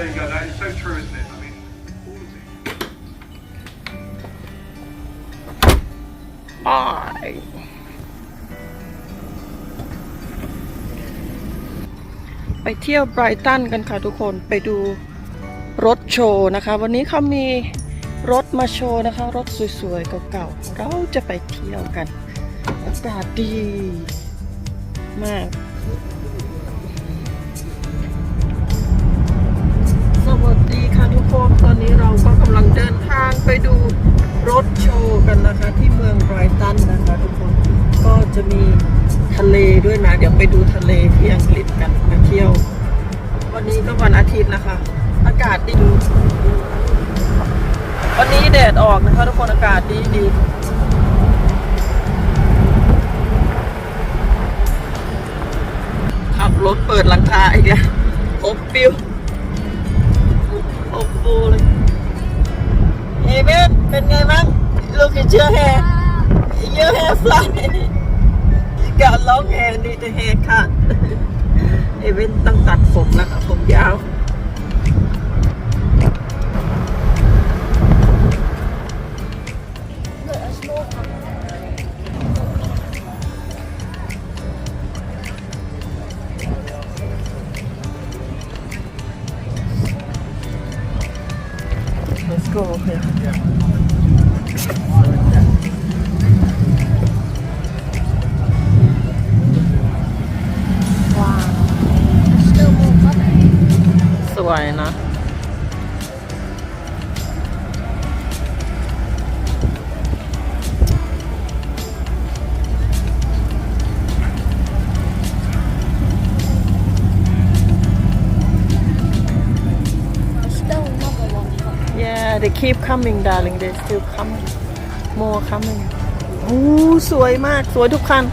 There you go. That is so true, isn't it? I mean, Bye. ไปเที่ยวไบรตันกันค่ะทุกคน ไปดูรถโชว์นะคะ วันนี้เขามีรถมาโชว์นะคะ รถสวยๆเก่าๆ เราจะไปเที่ยวกันอากาศดีมากคมตอนนี้เราก็กำลังเดินทางไปดูรถโชว์กันนะคะ ที่เมืองไบรตันนะคะทุกคนก็จะมีทะเลด้วยนะเดี๋ยวไปดูทะเลที่อังกฤษกันมาเที่ยววันนี้ก็วันอาทิตย์นะคะ อากาศดีวันนี้แดดออกนะคะทุกคนอากาศดีดีขับรถเปิดหลังคาไอเดียอบฟิวหกฟูเลยเฮเบนเป็นไงบ้างลูกเชื่อแฮเยอะแฮฟลายการร้องแฮนี่จะแฮค่ะเฮเบนต้องตัดผมแล้วครับผมยาววยนะ Yeah, they keep coming, darling. They still coming. More coming. โอ้สวยมากสวยทุกคัน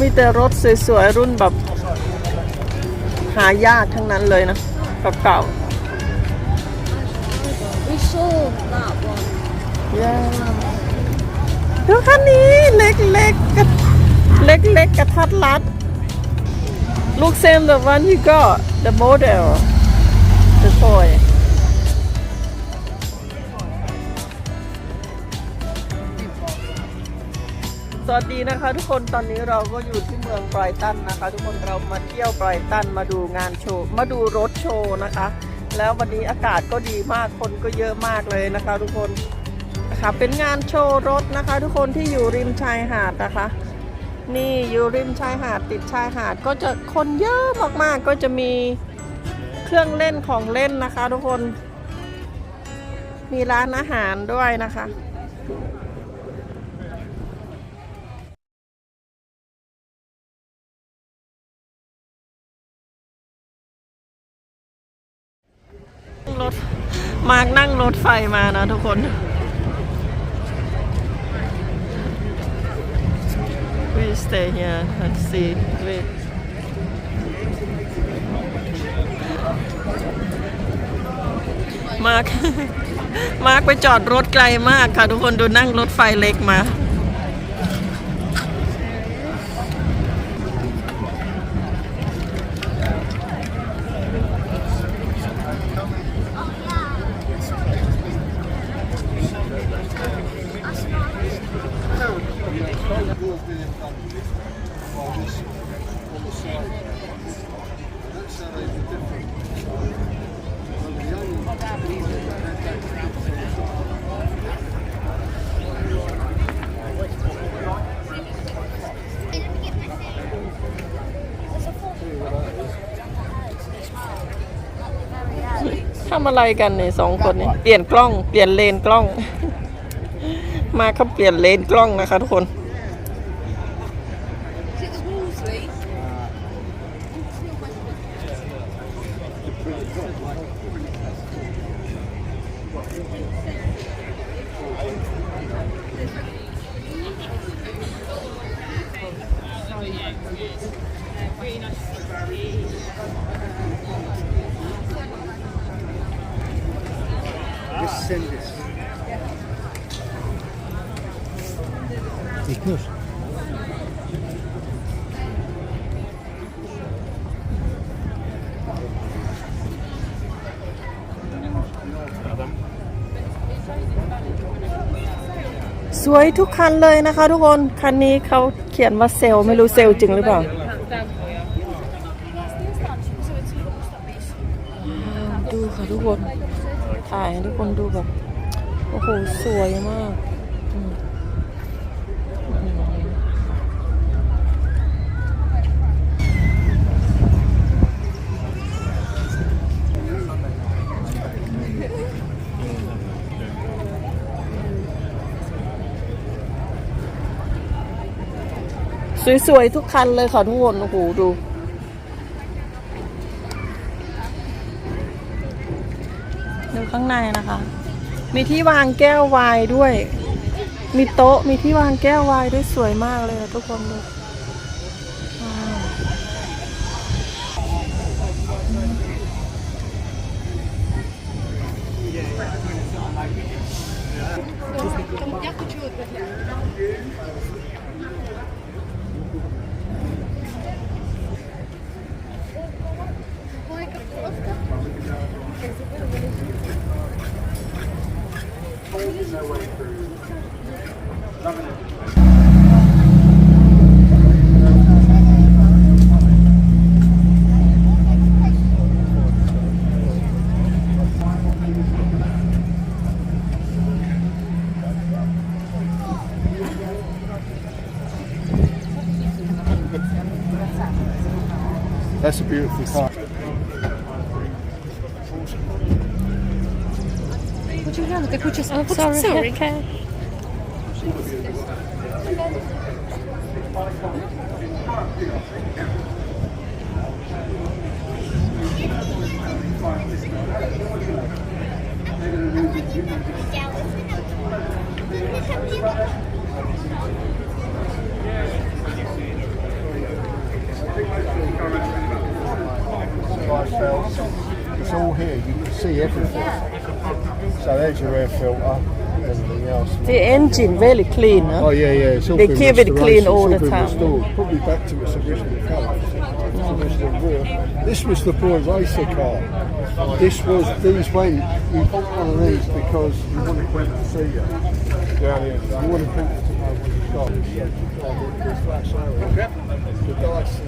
มีแต่รถสวยๆรุ่นแบบายากทั้งนั้นเลยนะกับเก่าวิซูลาบอนแย่ดูคันนี้เล็กเล็กกับเล็กเล็กกับทัดรัด Look s a เดอะวันที่ก็เดอะโมเดลเดอะ boy สวัสดีนะคะทุกคนตอนนี้เราก็อยู่ที่เมืองไบรตันนะคะ ทุกคนเรามาเที่ยวไบรตันมาดูงานโชว์มาดูรถโชว์นะคะ แล้ววันนี้อากาศก็ดีมากคนก็เยอะมากเลยนะคะ ทุกคนนะคะเป็นงานโชว์รถนะคะ ทุกคนที่อยู่ริมชายหาดนะคะ นี่อยู่ริมชายหาดติดชายหาดก็จะคนเยอะมากๆก็จะมีเครื่องเล่นของเล่นนะคะ ทุกคนมีร้านอาหารด้วยนะคะมาร์กนั่งรถไฟมานะทุกคน วีสเตย์เฮียฮันซีเวทมาร์กมาร์กไปจอดรถไกลมากค่ะทุกคนดูนั่งรถไฟเล็กมาทำอะไรกันเนี่ยสองคนเนี่ยเปลี่ยนกล้องเปลี่ยนเลนกล้อง มาเขาเปลี่ยนเลนกล้องนะคะทุกคน s n d i n r สวยทุกคันเลยนะคะทุกคนคันนี้เขาเขียนว่าเซลไม่รู้เซลจริงหรือเปล่า ดูค่ะทุกคนถ่ายให้ทุกคนดูแบบโอ้โหสวยมาก สวย ๆ ทุกคันเลยค่ะทุกคน โอ้โห ดูข้างในนะคะ มีที่วางแก้ววายด้วย มีโต๊ะ มีที่วางแก้ววายด้วยสวยมากเลยทุกคนดู beautiful park. Podziwiamy te kucie są. Sorry, sorry, okay. you. It's all here, you can see everything. So there's your air filter. Everything else. The engine really clean, huh? Oh yeah, yeah. It's all they keep it clean all, all the time. Restored. Probably back to its original colour. This was the boy racer car. This was these went. You bought one of these because you wanted to see it. Yeah, yeah. You wanted people to know what you've got. The dice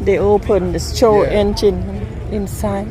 They open the show yeah. engine inside.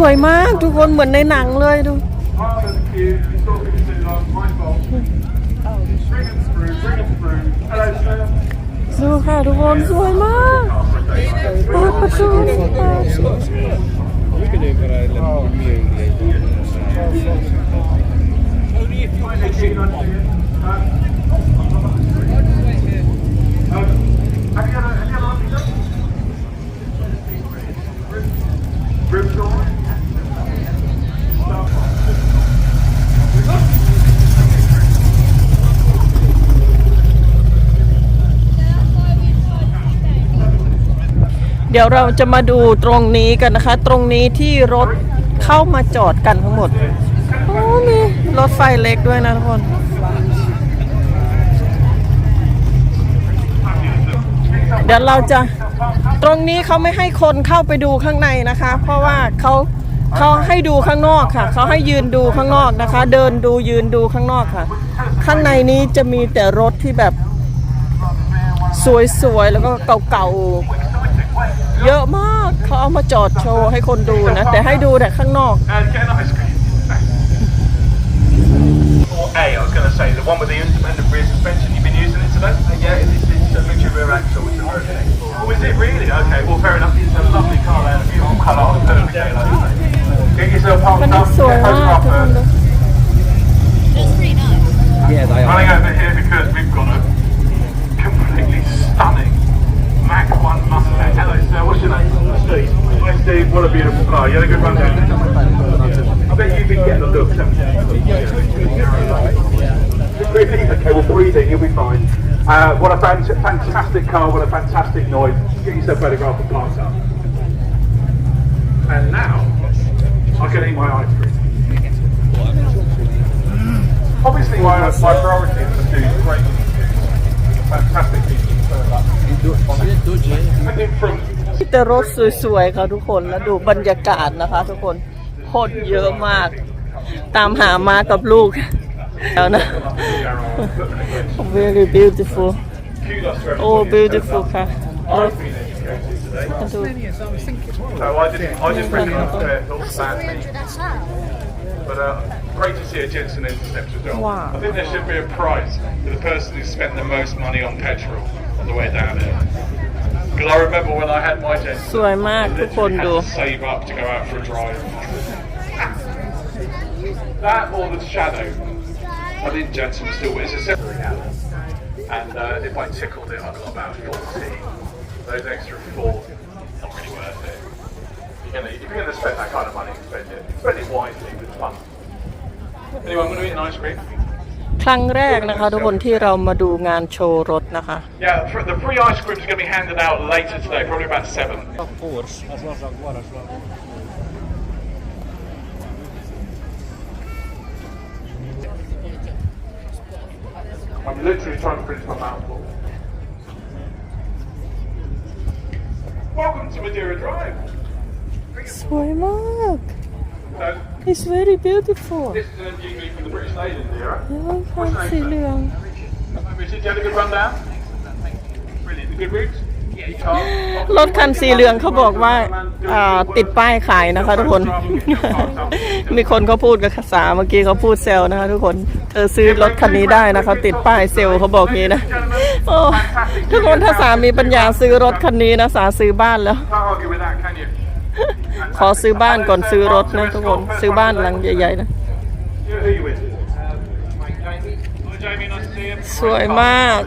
สวยมากทุกคนเหมือนในหนังเลยดูดูค่ะทุกคนสวยมากปาประตูเดี๋ยวเราจะมาดูตรงนี้กันนะคะ ตรงนี้ที่รถเข้ามาจอดกันทั้งหมดโอ้มีรถไฟเล็กด้วยนะทุกคนเดี๋ยวเราจะตรงนี้เขาไม่ให้คนเข้าไปดูข้างในนะคะ เพราะว่าเขาเขาให้ดูข้างนอกค่ะเขาให้ยืนดูข้างนอกนะคะ เดินดูยืนดูข้างนอกค่ะข้างในนี้จะมีแต่รถที่แบบ สวยๆแล้วก็เก่าๆเยอะมากเขาเอามาจอดโชว์ให้คนดูนะ แต่ให้ดูแต่ข้างนอก And get ice cream. or A, I was going to say, the one with the independent rear suspension. You've been using it today? yeah, it's, it's a mixture rear axle with the rotating. Oh, is it really? Okay, well, fair enough. It's a lovely car there. If you want colour on a perfect day like today. Get yourself pumped up, get photographed first. Yeah, they are. Running over here because we've got a completely stunning back one Mustang. Hello, sir. What's your name? Steve. Hi, Steve. What a beautiful car. You had a good run down I bet you've been getting a look, haven't you? Breathing. Okay, well, breathing. You'll be fine. Uh, what a fantastic car. What a fantastic noise. Get yourself a photographed and parked up. And now, I can eat my ice cream. Obviously, my, my priority is to do great, fantastic people. พี่เตรถสวยๆค่ะทุกคนแล้วดูบรรยากาศนะคะทุกคนคนเยอะมาก ตามหามากับลูก แล้วนะ very beautiful oh beautiful ค่ะว้า on the way down here. Because I remember when I had my dentist, so I had to save up to go out for a drive. that or the shadow. I did Jensen still, it's a separate And uh, if I tickled it, I got about 40. Those extra four, not really worth it. If you're gonna, spend that kind of money, spend it, spend it wisely, but it's fun. Anyway, I'm gonna eat an ice cream. ครั้งแรกนะคะทุกคนที่เรามาดูงานโชว์รถนะคะ Yeah, fr- the free ice cream is going to be handed out later today, probably about seven. Porsche. Nós vamos agora, João. ผม literally trying to finish my mouthful. Welcome to Madeira Drive. สวยมาก It's very beautiful. This is an view from the British l e y d e r r Yeah, I can see Leon. Richard, you had a good run down? Brilliant. A good route? รถคันสีเหลืองเขาบอกว่า ติดป้ายขายนะคะ ทุกคน มีคนเขาพูดกับสาเมื่อกี้เขาพูดเซลนะคะทุกคนเธอซื้อรถคันนี้ได้นะคะ ติดป้ายเซลเขาบอกงี้นะทุกคนถ้าสามีปัญญา ซื้อรถคันนี้นะสาซื้อบ้านแล้วขอซื้อบ้านก่อนซื้อรถนะทุกคน ซื้อบ้านหลังใหญ่ ๆนะ สวยมาก